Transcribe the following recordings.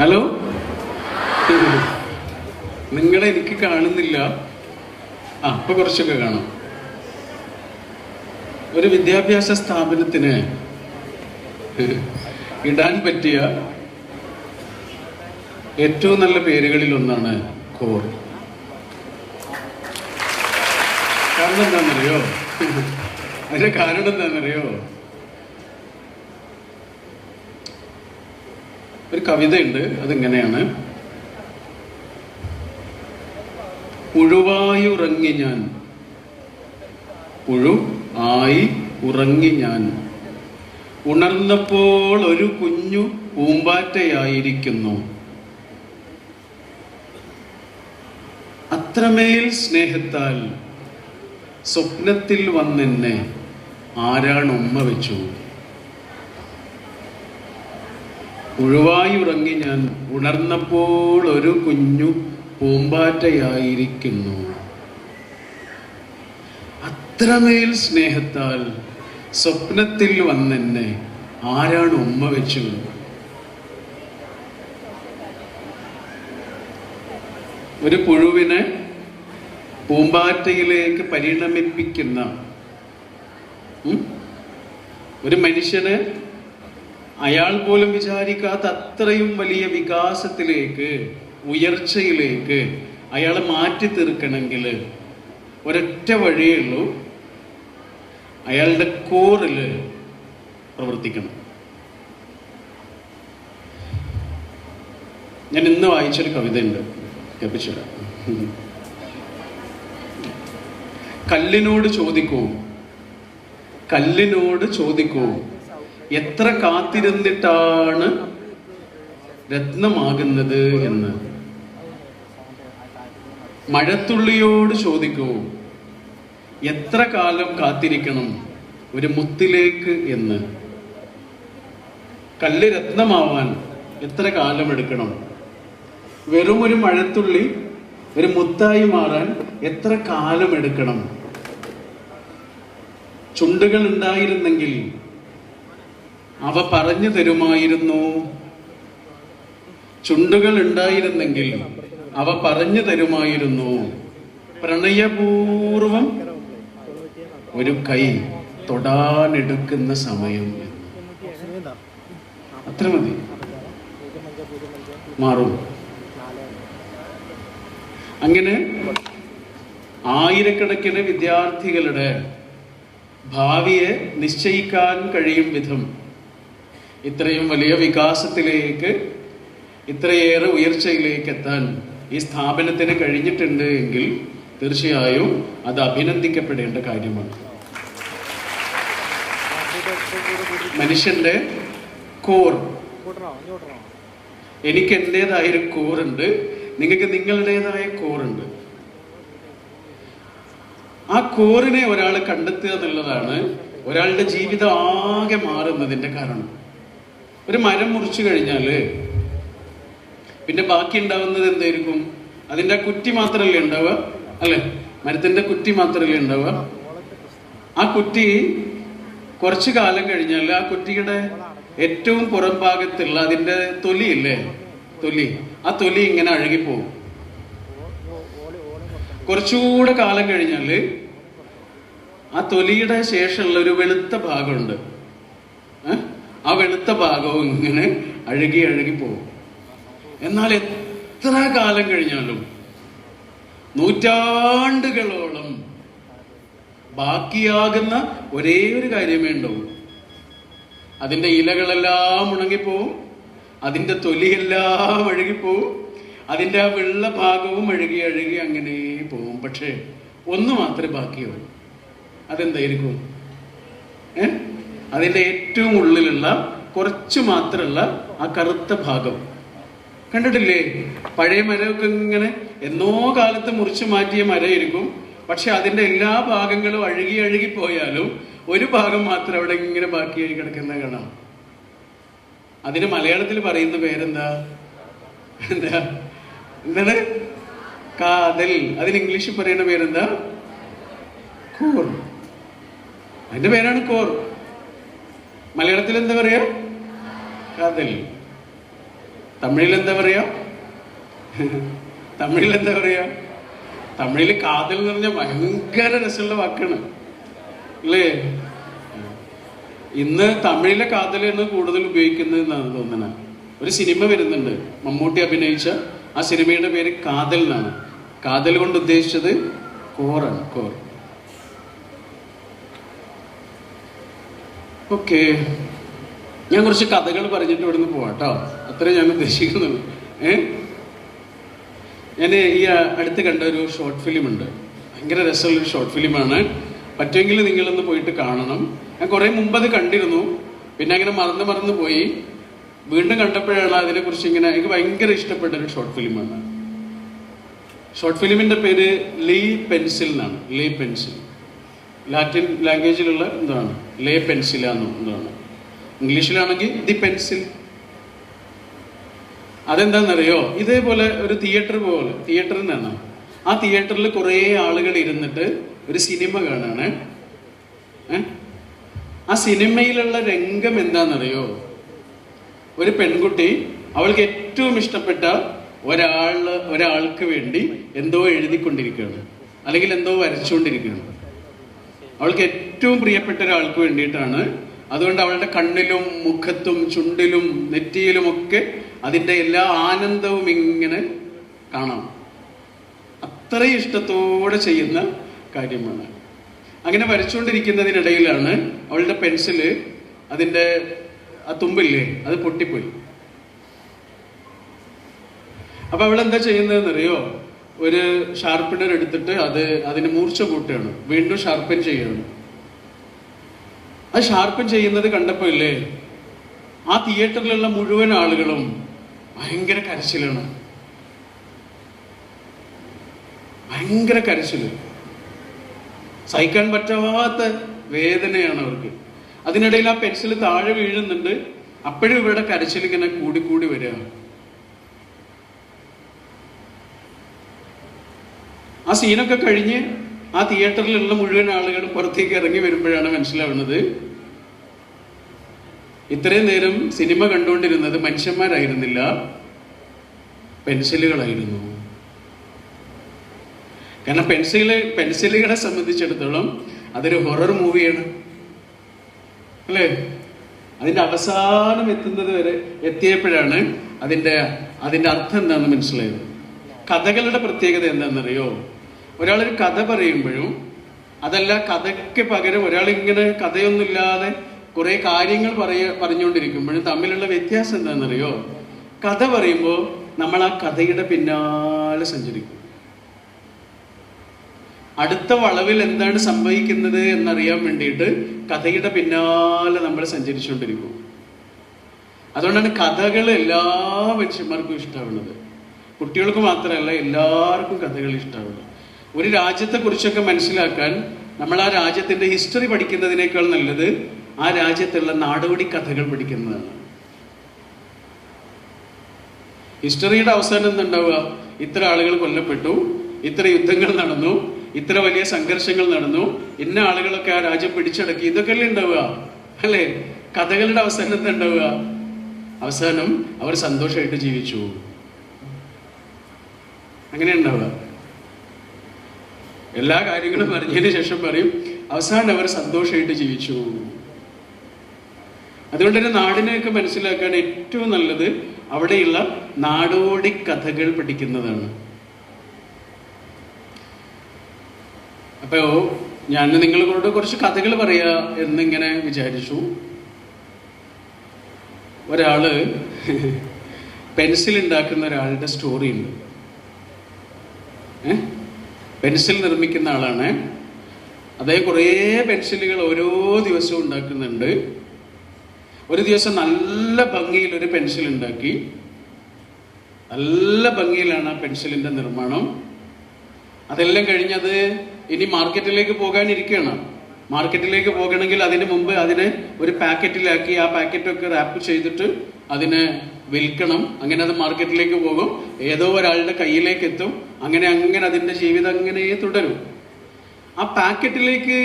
Hello നിങ്ങളെ എനിക്ക് കാണുന്നില്ല. ആ അപ്പൊ കുറച്ചൊക്കെ കാണാം. ഒരു വിദ്യാഭ്യാസ സ്ഥാപനത്തിന് ഇടാൻ പറ്റിയ ഏറ്റവും നല്ല പേരുകളിൽ ഒന്നാണ് കോർ. കാരണം എന്താണെന്നറിയോ? അതിന്റെ കാരണം എന്താണെന്നറിയോ? ഒരു കവിതയുണ്ട് അതിങ്ങനെയാണ്. പുഴുവായുറങ്ങി ഞാൻ പുഴു ആയി ഉറങ്ങി ഞാൻ. ഉണർന്നപ്പോൾ ഒരു കുഞ്ഞു പൂമ്പാറ്റയായിരിക്കുന്നു. അത്രമേൽ സ്നേഹത്താൽ സ്വപ്നത്തിൽ വന്നെന്നെ ആരാണ് ഉമ്മ വെച്ചു ഉഴുവായി ഉറങ്ങി ഞാൻ ഉണർന്നപ്പോൾ ഒരു കുഞ്ഞു പൂമ്പാറ്റയായിരിക്കുന്നു. അത്രമേൽ സ്നേഹത്താൽ സ്വപ്നത്തിൽ വന്നെന്നെ ആരാണ് ഉമ്മ വെച്ചു? ഒരു പുഴുവിനെ പൂമ്പാറ്റയിലേക്ക് പരിണമിപ്പിക്കുന്ന ഒരു മനുഷ്യന് അയാൾ പോലും വിചാരിക്കാത്ത അത്രയും വലിയ വികാസത്തിലേക്ക് ഉയർച്ചയിലേക്ക് അയാൾ മാറ്റി തീർക്കണമെങ്കിൽ ഒരൊറ്റ വഴിയേ ഉള്ളൂ. അയാളുടെ കോറിൽ പ്രവർത്തിക്കണം. ഞാൻ ഇന്ന് വായിച്ചൊരു കവിതയുണ്ട്. കേൾപ്പിച്ചില്ല കല്ലിനോട് ചോദിക്കൂ. കല്ലിനോട് ചോദിക്കൂ. എത്ര കാത്തിരുന്നിട്ടാണ് രത്നമാകുന്നത് എന്ന്. മഴത്തുള്ളിയോട് ചോദിക്കൂ എത്ര കാലം കാത്തിരിക്കണം ഒരു മുത്തിലേക്ക് എന്ന്. കല്ല് രത്നമാവാൻ എത്ര കാലം എടുക്കണം? വെറും ഒരു മഴത്തുള്ളി ഒരു മുത്തായി മാറാൻ എത്ര കാലം എടുക്കണം? ചുണ്ടുകൾ ഉണ്ടായിരുന്നെങ്കിൽ അവ പറഞ്ഞു തരുമായിരുന്നു. ചുണ്ടുകൾ ഉണ്ടായിരുന്നെങ്കിൽ അവ പറഞ്ഞു തരുമായിരുന്നു. പ്രണയപൂർവം ഒരു കൈ തൊടാനെടുക്കുന്ന സമയം അത്ര മതി. മാറും. അങ്ങനെ ആയിരക്കണക്കിന് വിദ്യാർത്ഥികളുടെ ഭാവിയെ നിശ്ചയിക്കാൻ കഴിയും വിധം ഇത്രയും വലിയ വികാസത്തിലേക്ക് ഇത്രയേറെ ഉയർച്ചയിലേക്ക് എത്താൻ ഈ സ്ഥാപനത്തിന് കഴിഞ്ഞിട്ടുണ്ട് എങ്കിൽ തീർച്ചയായും അത് അഭിനന്ദിക്കപ്പെടേണ്ട കാര്യമാണ്. മനുഷ്യന്റെ കോർ എനിക്ക് എന്റെതായൊരു കോറുണ്ട് നിങ്ങൾക്ക് നിങ്ങളുടേതായ കോറുണ്ട്. ആ കോറിനെ ഒരാൾ കണ്ടെത്തുക എന്നുള്ളതാണ് ഒരാളുടെ ജീവിതം ആകെ മാറുന്നതിന്റെ കാരണം. ഒരു മരം മുറിച്ചു കഴിഞ്ഞാൽ പിന്നെ ബാക്കി ഉണ്ടാവുന്നത് എന്തായിരിക്കും? അതിന്റെ കുറ്റി മാത്രമല്ലേ ഉണ്ടാവുക? അല്ലെ? മരത്തിന്റെ കുറ്റി മാത്രമല്ലേ ഉണ്ടാവുക? ആ കുറ്റി കുറച്ചു കാലം കഴിഞ്ഞാൽ ആ കുറ്റിയുടെ ഏറ്റവും പുറം ഭാഗത്തുള്ള അതിന്റെ തൊലി തൊലിയില്ലേ? തൊലി. ആ തൊലി ഇങ്ങനെ അഴുകിപ്പോവും. കുറച്ചുകൂടെ കാലം കഴിഞ്ഞാൽ ആ തൊലിയുടെ ശേഷമുള്ള ഒരു വെളുത്ത ഭാഗമുണ്ട്? ആ വെളുത്ത ഭാഗവും ഇങ്ങനെ അഴുകി അഴുകി പോകും. എന്നാൽ എത്ര കാലം കഴിഞ്ഞാലും നൂറ്റാണ്ടുകളോളം ബാക്കിയാകുന്ന ഒരേ ഒരു കാര്യമേ ഉണ്ടാവും. അതിന്റെ ഇലകളെല്ലാം ഉണങ്ങിപ്പോവും അതിന്റെ തൊലിയെല്ലാം അഴുകിപ്പോവും അതിന്റെ ആ വെള്ള ഭാഗവും അഴുകി അഴുകി അങ്ങനെ പോവും പക്ഷേ ഒന്ന് മാത്രമേ ബാക്കിയുള്ളൂ അതെന്തായിരിക്കും? ഏ? അതിന്റെ ഏറ്റവും ഉള്ളിലുള്ള കുറച്ച് മാത്രമുള്ള ആ കറുത്ത ഭാഗം. കണ്ടിട്ടില്ലേ? പഴയ മരമൊക്കെ ഇങ്ങനെ എന്നോ കാലത്ത് മുറിച്ചു മാറ്റിയ മരമായിരിക്കും. പക്ഷെ അതിന്റെ എല്ലാ ഭാഗങ്ങളും അഴുകി അഴുകി പോയാലും ഒരു ഭാഗം മാത്രം അവിടെ ഇങ്ങനെ ബാക്കിയായി കിടക്കുന്ന കാണാം. അതിന് മലയാളത്തിൽ പറയുന്ന പേരെന്താ? എന്താ? എന്താണ്? കാതൽ. അതിന് ഇംഗ്ലീഷിൽ പറയുന്ന പേരെന്താ? കോർ. അതിന്റെ പേരാണ് കോർ. മലയാളത്തിൽ എന്താ പറയാ? കാതൽ. തമിഴിൽ എന്താ പറയാ? തമിഴിൽ എന്താ പറയാ? തമിഴിൽ കാതൽ എന്ന് പറഞ്ഞാൽ ഭയങ്കര രസമുള്ള വാക്കാണ്. അല്ലേ? ഇന്ന് തമിഴിലെ കാതലാണ് കൂടുതൽ ഉപയോഗിക്കുന്നത് എന്നാണ് തോന്നുന്നത് ഒരു സിനിമ വരുന്നുണ്ട്. മമ്മൂട്ടി അഭിനയിച്ച ആ സിനിമയുടെ പേര് കാതൽ എന്നാണ്. കാതൽ കൊണ്ട് ഉദ്ദേശിച്ചത് കോറാണ്. കോർ. ഓക്കെ. ഞാൻ കുറച്ച് കഥകൾ പറഞ്ഞിട്ട് ഇവിടുന്ന് പോവാം കേട്ടോ. അത്രേ ഞാൻ ഉദ്ദേശിക്കുന്നുള്ളൂ. ഏ? ഞാൻ ഈ അടുത്ത് കണ്ട ഒരു ഷോർട്ട് ഫിലിം ഉണ്ട്. ഭയങ്കര രസമുള്ളൊരു ഷോർട്ട് ഫിലിമാണ് പറ്റുമെങ്കിൽ നിങ്ങളൊന്ന് പോയിട്ട് കാണണം. ഞാൻ കുറേ മുമ്പ് അത് കണ്ടിരുന്നു. പിന്നെ അങ്ങനെ മറന്ന് മറന്ന് പോയി. വീണ്ടും കണ്ടപ്പോഴാണ് അതിനെക്കുറിച്ച് ഇങ്ങനെ എനിക്ക് ഭയങ്കര ഇഷ്ടപ്പെട്ട ഒരു ഷോർട്ട് ഫിലിമാണ് ഷോർട്ട് ഫിലിമിന്റെ പേര് ലീ പെൻസിൽ എന്നാണ്. Lee pencil. ലാറ്റിൻ ലാംഗ്വേജിലുള്ള എന്താണ്? ലേ പെൻസിലാന്ന് എന്താണ്? ഇംഗ്ലീഷിലാണെങ്കിൽ ദി പെൻസിൽ അതെന്താണെന്നറിയോ ഇതേപോലെ ഒരു തിയേറ്റർ പോലെ തിയേറ്ററിൽ നിന്നാണ് ആ തിയേറ്ററിൽ കുറേ ആളുകൾ ഇരുന്നിട്ട് ഒരു സിനിമ കാണാണ്. ആ സിനിമയിലുള്ള രംഗം എന്താണെന്നറിയോ ഒരു പെൺകുട്ടി അവൾക്ക് ഏറ്റവും ഇഷ്ടപ്പെട്ട ഒരാൾ ഒരാൾക്ക് വേണ്ടി എന്തോ എഴുതിക്കൊണ്ടിരിക്കുകയാണ്. അല്ലെങ്കിൽ എന്തോ വരച്ചുകൊണ്ടിരിക്കുകയാണ്. അവൾക്ക് ഏറ്റവും പ്രിയപ്പെട്ട ഒരാൾക്ക് വേണ്ടിയിട്ടാണ്. അതുകൊണ്ട് അവളുടെ കണ്ണിലും മുഖത്തും ചുണ്ടിലും നെറ്റിയിലും ഒക്കെ അതിന്റെ എല്ലാ ആനന്ദവും ഇങ്ങനെ കാണാം. അത്രയും ഇഷ്ടത്തോടെ ചെയ്യുന്ന കാര്യമാണ്. അങ്ങനെ വരച്ചുകൊണ്ടിരിക്കുന്നതിനിടയിലാണ് അവളുടെ പെൻസിൽ അതിന്റെ ആ തുമ്പില്ലേ അത് പൊട്ടിപ്പോയി. അപ്പൊ അവൾ എന്താ ചെയ്യുന്നതെന്നറിയോ? ഒരു ഷാർപ്പിനർ എടുത്തിട്ട് അത് അതിന് മൂർച്ച കൂട്ടുകയാണ്. വീണ്ടും ഷാർപ്പൻ ചെയ്യുകയാണ്. ആ ഷാർപ്പൻ ചെയ്യുന്നത് കണ്ടപ്പോ ഇല്ലേ? ആ തിയേറ്ററിലുള്ള മുഴുവൻ ആളുകളും ഭയങ്കര കരച്ചിലാണ്. ഭയങ്കര കരച്ചിൽ. സഹിക്കാൻ പറ്റാത്ത വേദനയാണ് അവർക്ക്. അതിനിടയിൽ ആ പെൻസിൽ താഴെ വീഴുന്നുണ്ട്. അപ്പോഴും ഇവരുടെ കരച്ചിൽ ഇങ്ങനെ കൂടിക്കൂടി വരിക ആ സീനൊക്കെ കഴിഞ്ഞ് ആ തിയേറ്ററിലുള്ള മുഴുവൻ ആളുകൾ പുറത്തേക്ക് ഇറങ്ങി വരുമ്പോഴാണ് മനസ്സിലാവുന്നത്. ഇത്രയും നേരം സിനിമ കണ്ടുകൊണ്ടിരുന്നത് മനുഷ്യന്മാരായിരുന്നില്ല പെൻസിലുകളായിരുന്നു. കാരണം പെൻസിൽ പെൻസിലുകളെ സംബന്ധിച്ചിടത്തോളം അതൊരു ഹൊറർ മൂവിയാണ്. അല്ലേ? അതിന്റെ അവസാനം എത്തുന്നത് വരെ എത്തിയപ്പോഴാണ് അതിന്റെ അതിന്റെ അർത്ഥം എന്താണെന്ന് മനസ്സിലായത്. കഥകളുടെ പ്രത്യേകത എന്താണെന്നറിയോ? ഒരാളൊരു കഥ പറയുമ്പോഴും അതല്ല കഥയ്ക്ക് പകരം ഒരാൾ ഇങ്ങനെ കഥയൊന്നുമില്ലാതെ കുറെ കാര്യങ്ങൾ പറയ പറഞ്ഞുകൊണ്ടിരിക്കുമ്പോഴും തമ്മിലുള്ള വ്യത്യാസം എന്താണെന്നറിയോ? കഥ പറയുമ്പോൾ നമ്മൾ ആ കഥയുടെ പിന്നാലെ സഞ്ചരിക്കും. അടുത്ത വളവിൽ എന്താണ് സംഭവിക്കുന്നത് എന്നറിയാൻ വേണ്ടിയിട്ട് കഥയുടെ പിന്നാലെ നമ്മൾ സഞ്ചരിച്ചുകൊണ്ടിരിക്കും. അതുകൊണ്ടാണ് കഥകൾ എല്ലാ മനുഷ്യന്മാർക്കും ഇഷ്ടമാവുന്നത് കുട്ടികൾക്ക് മാത്രമല്ല എല്ലാവർക്കും കഥകൾ ഇഷ്ടമാവുന്നത് ഒരു രാജ്യത്തെ കുറിച്ചൊക്കെ മനസ്സിലാക്കാൻ നമ്മൾ ആ രാജ്യത്തിന്റെ ഹിസ്റ്ററി പഠിക്കുന്നതിനേക്കാൾ നല്ലത് ആ രാജ്യത്തുള്ള നാടോടി കഥകൾ പഠിക്കുന്നതാണ്. ഹിസ്റ്ററിയുടെ അവസാനം എന്തുണ്ടാവുക? ഇത്ര ആളുകൾ കൊല്ലപ്പെട്ടു ഇത്ര യുദ്ധങ്ങൾ നടന്നു ഇത്ര വലിയ സംഘർഷങ്ങൾ നടന്നു ഇന്ന ആളുകളൊക്കെ ആ രാജ്യം പിടിച്ചടക്കി ഇതൊക്കെയല്ലേ ഉണ്ടാവുക? അല്ലേ? കഥകളുടെ അവസാനം എന്താ ഉണ്ടാവുക അവസാനം അവർ സന്തോഷമായിട്ട് ജീവിച്ചു. അങ്ങനെ ഉണ്ടാവുക എല്ലാ കാര്യങ്ങളും അറിഞ്ഞതിന് ശേഷം പറയും അവസാനം അവർ സന്തോഷമായിട്ട് ജീവിച്ചു. അതുകൊണ്ട് തന്നെ നാടിനെയൊക്കെ മനസ്സിലാക്കാൻ ഏറ്റവും നല്ലത് അവിടെയുള്ള നാടോടി കഥകൾ പഠിക്കുന്നതാണ്. അപ്പോ ഞാൻ നിങ്ങളോട് കുറച്ച് കഥകൾ പറയാ എന്നിങ്ങനെ വിചാരിച്ചു. ഒരാൾ പെൻസിൽ ഉണ്ടാക്കുന്ന ഒരാളുടെ സ്റ്റോറി ഉണ്ട് ഏ? പെൻസിൽ നിർമ്മിക്കുന്ന ആളാണ്. അദ്ദേഹം കുറേ പെൻസിലുകൾ ഓരോ ദിവസവും ഉണ്ടാക്കുന്നുണ്ട്. ഒരു ദിവസം നല്ല ഭംഗിയിൽ ഒരു പെൻസിൽ ഉണ്ടാക്കി. നല്ല ഭംഗിയിലാണ് ആ പെൻസിലിന്റെ നിർമ്മാണം. അതെല്ലാം കഴിഞ്ഞത് ഇനി മാർക്കറ്റിലേക്ക് പോകാനിരിക്കുകയാണ്. മാർക്കറ്റിലേക്ക് പോകണമെങ്കിൽ അതിന് മുമ്പ് അതിനെ ഒരു പാക്കറ്റിലാക്കി ആ പാക്കറ്റൊക്കെ റാപ്പ് ചെയ്തിട്ട് അതിനെ വിൽക്കണം അങ്ങനെ അത് മാർക്കറ്റിലേക്ക് പോകും. ഏതോ ഒരാളുടെ കയ്യിലേക്ക് എത്തും അങ്ങനെ അങ്ങനെ അതിന്റെ ജീവിതം അങ്ങനെ തുടരും. ആ പാക്കറ്റിലേക്ക്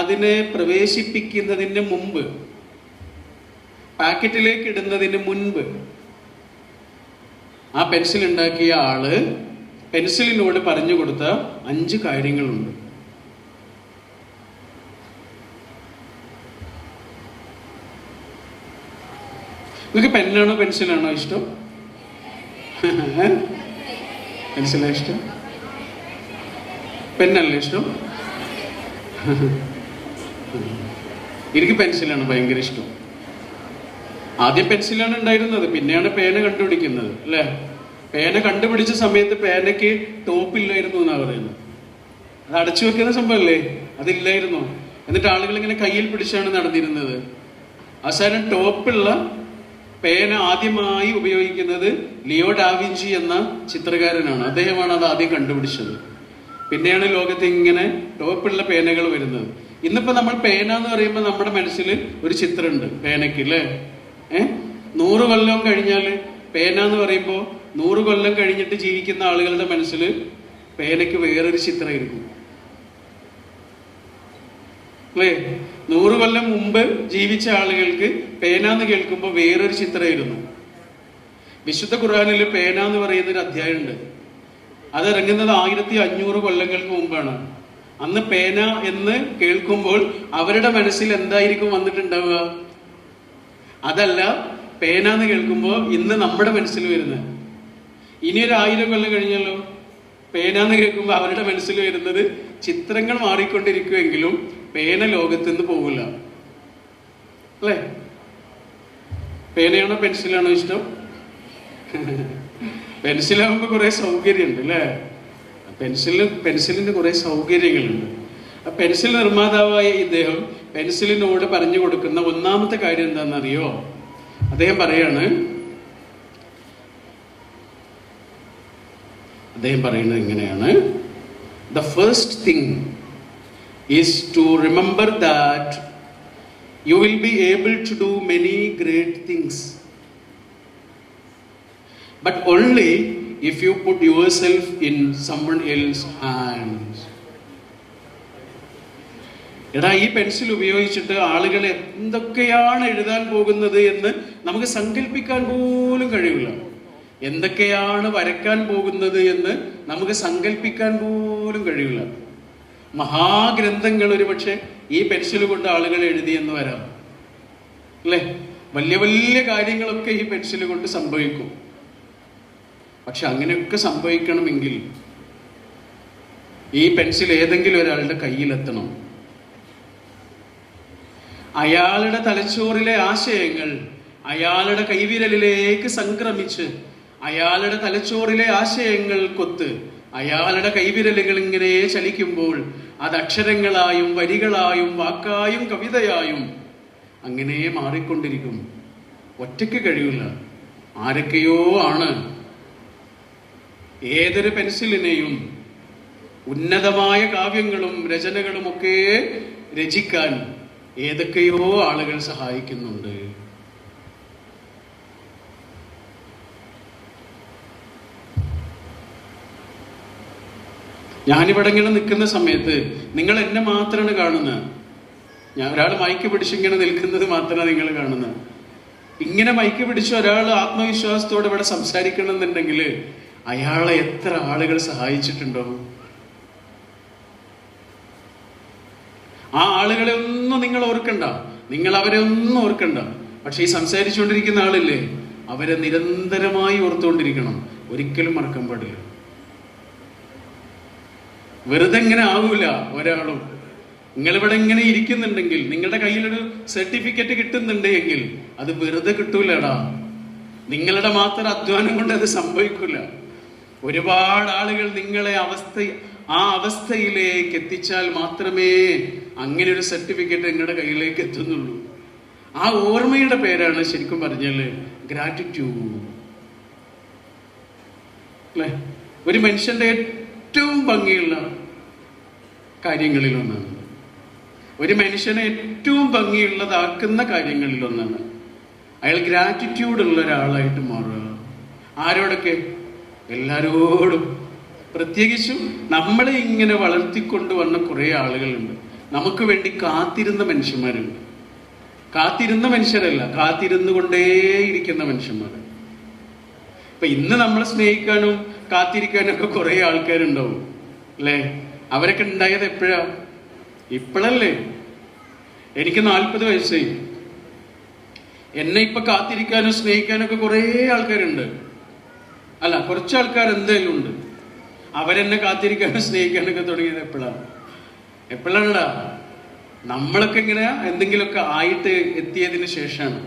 അതിനെ പ്രവേശിപ്പിക്കുന്നതിന് മുമ്പ് പാക്കറ്റിലേക്ക് ഇടുന്നതിന് മുൻപ് ആ പെൻസിൽ ഉണ്ടാക്കിയ ആൾ പെൻസിലിനോട് പറഞ്ഞു കൊടുത്ത അഞ്ച് കാര്യങ്ങളുണ്ട്. നിങ്ങൾക്ക് പെന്നാണോ പെൻസിലാണോ ഇഷ്ടം? പെൻസിലാ ഇഷ്ടം? പെന്നല്ലേ ഇഷ്ടം? എനിക്ക് പെൻസിലാണ് ഭയങ്കര ഇഷ്ടം. ആദ്യം പെൻസിലാണ് ഉണ്ടായിരുന്നത് പിന്നെയാണ് പേന കണ്ടുപിടിക്കുന്നത് അല്ലേ? പേന കണ്ടുപിടിച്ച സമയത്ത് പേനയ്ക്ക് ടോപ്പില്ലായിരുന്നു എന്നാണ് പറയുന്നത്. അത് അടച്ചു വെക്കുന്ന സംഭവമല്ലേ അതില്ലായിരുന്നു? എന്നിട്ട് ആളുകൾ ഇങ്ങനെ കയ്യിൽ പിടിച്ചാണ് നടന്നിരുന്നത്. അവസാനം ടോപ്പുള്ള പേന ആദ്യമായി ഉപയോഗിക്കുന്നത് ലിയോ ഡാവിഞ്ചി എന്ന ചിത്രകാരനാണ്. അദ്ദേഹമാണ് അത് ആദ്യം കണ്ടുപിടിച്ചത്. പിന്നെയാണ് ലോകത്ത് ഇങ്ങനെ ടോപ്പുള്ള പേനകൾ വരുന്നത്. ഇന്നിപ്പോ നമ്മൾ പേന എന്ന് പറയുമ്പോൾ നമ്മുടെ മനസ്സിൽ ഒരു ചിത്രമുണ്ട്. പേനയ്ക്ക് അല്ലേ ഏ? നൂറ് കൊല്ലം കഴിഞ്ഞാൽ പേന എന്ന് പറയുമ്പോൾ നൂറ് കൊല്ലം കഴിഞ്ഞിട്ട് ജീവിക്കുന്ന ആളുകളുടെ മനസ്സിൽ പേനയ്ക്ക് വേറൊരു ചിത്രമായിരിക്കും. അല്ലേ നൂറ് കൊല്ലം മുമ്പ് ജീവിച്ച ആളുകൾക്ക് പേന എന്ന് കേൾക്കുമ്പോൾ വേറൊരു ചിത്രമായിരുന്നു. വിശുദ്ധ ഖുർആാനിൽ പേന എന്ന് പറയുന്ന ഒരു അധ്യായമുണ്ട്. അത് ഇറങ്ങുന്നത് ആയിരത്തി അഞ്ഞൂറ് കൊല്ലങ്ങൾക്ക് മുമ്പാണ്. അന്ന് പേന എന്ന് കേൾക്കുമ്പോൾ അവരുടെ മനസ്സിൽ എന്തായിരിക്കും വന്നിട്ടുണ്ടാവുക? അതല്ല പേന എന്ന് കേൾക്കുമ്പോൾ ഇന്ന് നമ്മുടെ മനസ്സിൽ വരുന്നത്. ഇനി ഒരു ആയിരം കൊല്ലം കഴിഞ്ഞല്ലോ. പേന എന്ന് കേൾക്കുമ്പോൾ അവരുടെ മനസ്സിൽ വരുന്നത് ചിത്രങ്ങൾ മാറിക്കൊണ്ടിരിക്കുമെങ്കിലും പേന ലോകത്ത് നിന്ന് പോകില്ല അല്ലേ? പേനയാണോ പെൻസിലാണോ ഇഷ്ടം? പെൻസിലാകുമ്പോൾ കുറെ സൗകര്യമുണ്ട് അല്ലേ? പെൻസിലിന് പെൻസിലിന് കുറെ സൗകര്യങ്ങളുണ്ട്. ആ പെൻസിൽ നിർമ്മാതാവായ ഇദ്ദേഹം പെൻസിലിനോട് പറഞ്ഞു കൊടുക്കുന്ന ഒന്നാമത്തെ കാര്യം എന്താണെന്നറിയോ? അദ്ദേഹം പറയാണ് അദ്ദേഹം പറയുന്നത് ഇങ്ങനെയാണ് the first thing is to remember that you will be able to do many great things. but only if you put yourself in someone else's hands. എടാ ഈ പെൻസിൽ ഉപയോഗിച്ചിട്ട് ആളുകൾ എന്തൊക്കെയാണ് എഴുതാൻ പോകുന്നത് എന്ന് നമുക്ക് സങ്കല്പിക്കാൻ പോലും കഴിയില്ല എന്തൊക്കെയാണ് വരയ്ക്കാൻ പോകുന്നത് എന്ന് നമുക്ക് സങ്കല്പിക്കാൻ പോലും കഴിയില്ല മഹാഗ്രന്ഥങ്ങൾ ഒരു പക്ഷെ ഈ പെൻസിൽ കൊണ്ട് ആളുകൾ എഴുതിയെന്ന് വരാം. അല്ലേ? വലിയ വലിയ കാര്യങ്ങളൊക്കെ ഈ പെൻസിൽ കൊണ്ട് സംഭവിക്കും. പക്ഷെ അങ്ങനെയൊക്കെ സംഭവിക്കണമെങ്കിൽ ഈ പെൻസിൽ ഏതെങ്കിലും ഒരാളുടെ കയ്യിലെത്തണം. അയാളുടെ തലച്ചോറിലെ ആശയങ്ങൾ അയാളുടെ കൈവിരലിലേക്ക് സംക്രമിച്ച് അയാളുടെ തലച്ചോറിലെ ആശയങ്ങൾ കൊത്ത് അയാളുടെ കൈവിരലുകൾ ഇങ്ങനെ ചലിക്കുമ്പോൾ അത് അക്ഷരങ്ങളായും വരികളായും വാക്കായും കവിതയായും അങ്ങനെ മാറിക്കൊണ്ടിരിക്കും. ഒറ്റയ്ക്ക് കഴിയില്ല ആരൊക്കെയോ ആണ്. ഏതൊരു പെൻസിലിനെയും ഉന്നതമായ കാവ്യങ്ങളും രചനകളും ഒക്കെ രചിക്കാൻ ഏതൊക്കെയോ ആളുകൾ സഹായിക്കുന്നുണ്ട്. ഞാനിവിടെ ഇങ്ങനെ നിൽക്കുന്ന സമയത്ത് നിങ്ങൾ എന്നെ മാത്രമാണ് കാണുന്നത്. ഞാൻ ഒരാൾ മൈക്ക് പിടിച്ചിങ്ങനെ നിൽക്കുന്നത് മാത്രമാണ് നിങ്ങൾ കാണുന്നത്. ഇങ്ങനെ മൈക്ക് പിടിച്ച് ഒരാൾ ആത്മവിശ്വാസത്തോടെ ഇവിടെ സംസാരിക്കണം എന്നുണ്ടെങ്കിൽ അയാളെ എത്ര ആളുകൾ സഹായിച്ചിട്ടുണ്ടോ? ആ ആളുകളെ ഒന്നും നിങ്ങൾ ഓർക്കണ്ട. നിങ്ങൾ അവരെ ഒന്നും ഓർക്കണ്ട. പക്ഷെ ഈ സംസാരിച്ചുകൊണ്ടിരിക്കുന്ന ആളില്ലേ? അവരെ നിരന്തരമായി ഓർത്തുകൊണ്ടിരിക്കണം. ഒരിക്കലും മറക്കാൻ പാടില്ല. വെറുതെ ഇങ്ങനെ ആവൂല ഒരാളും. നിങ്ങളിവിടെ ഇങ്ങനെ ഇരിക്കുന്നുണ്ടെങ്കിൽ നിങ്ങളുടെ കയ്യിലൊരു സർട്ടിഫിക്കറ്റ് കിട്ടുന്നുണ്ട് എങ്കിൽ അത് വെറുതെ കിട്ടൂലടാ. നിങ്ങളുടെ മാത്രം അധ്വാനം കൊണ്ട് അത് സംഭവിക്കില്ല ഒരുപാട് ആളുകൾ നിങ്ങളെ അവസ്ഥ ആ അവസ്ഥയിലേക്ക് എത്തിച്ചാൽ മാത്രമേ അങ്ങനെ ഒരു സർട്ടിഫിക്കറ്റ് നിങ്ങളുടെ കയ്യിലേക്ക് എത്തുന്നുള്ളൂ. ആ ഓർമ്മയുടെ പേരാണ് ശരിക്കും പറഞ്ഞാൽ ഗ്രാറ്റിറ്റ്യൂഡ് അല്ലേ? ഒരു മനുഷ്യന്റെ ഏറ്റവും ഭംഗിയുള്ള കാര്യങ്ങളിലൊന്നാണ്. ഒരു മനുഷ്യനെ ഏറ്റവും ഭംഗിയുള്ളതാക്കുന്ന കാര്യങ്ങളിലൊന്നാണ്. അയാൾ ഗ്രാറ്റിറ്റ്യൂഡ് ഉള്ള ഒരാളായിട്ട് മാറുക. ആരോടൊക്കെ? എല്ലാരോടും. പ്രത്യേകിച്ചും നമ്മളെ ഇങ്ങനെ വളർത്തിക്കൊണ്ടുവന്ന കുറേ ആളുകളുണ്ട്. നമുക്ക് വേണ്ടി കാത്തിരുന്ന മനുഷ്യന്മാരുണ്ട്. കാത്തിരുന്ന മനുഷ്യരല്ല കാത്തിരുന്നു കൊണ്ടേയിരിക്കുന്ന മനുഷ്യന്മാർ ഇപ്പൊ ഇന്ന് നമ്മളെ സ്നേഹിക്കാനും കാത്തിരിക്കാനും ഒക്കെ കുറെ ആൾക്കാരുണ്ടാവും അല്ലേ? അവരൊക്കെ ഉണ്ടായത് എപ്പോഴാ? ഇപ്പോഴല്ലേ എനിക്ക് നാൽപ്പത് വയസ്സായി. എന്നെ ഇപ്പൊ കാത്തിരിക്കാനും സ്നേഹിക്കാനും ഒക്കെ കുറെ ആൾക്കാരുണ്ട്. അല്ല കുറച്ച് ആൾക്കാർ എന്തായാലും ഉണ്ട്. അവരെന്നെ കാത്തിരിക്കാനും സ്നേഹിക്കാനൊക്കെ തുടങ്ങിയത് എപ്പോഴാണ് എപ്പോഴാണ് നമ്മളൊക്കെ ഇങ്ങനെ എന്തെങ്കിലുമൊക്കെ ആയിട്ട് എത്തിയതിന് ശേഷമാണ്.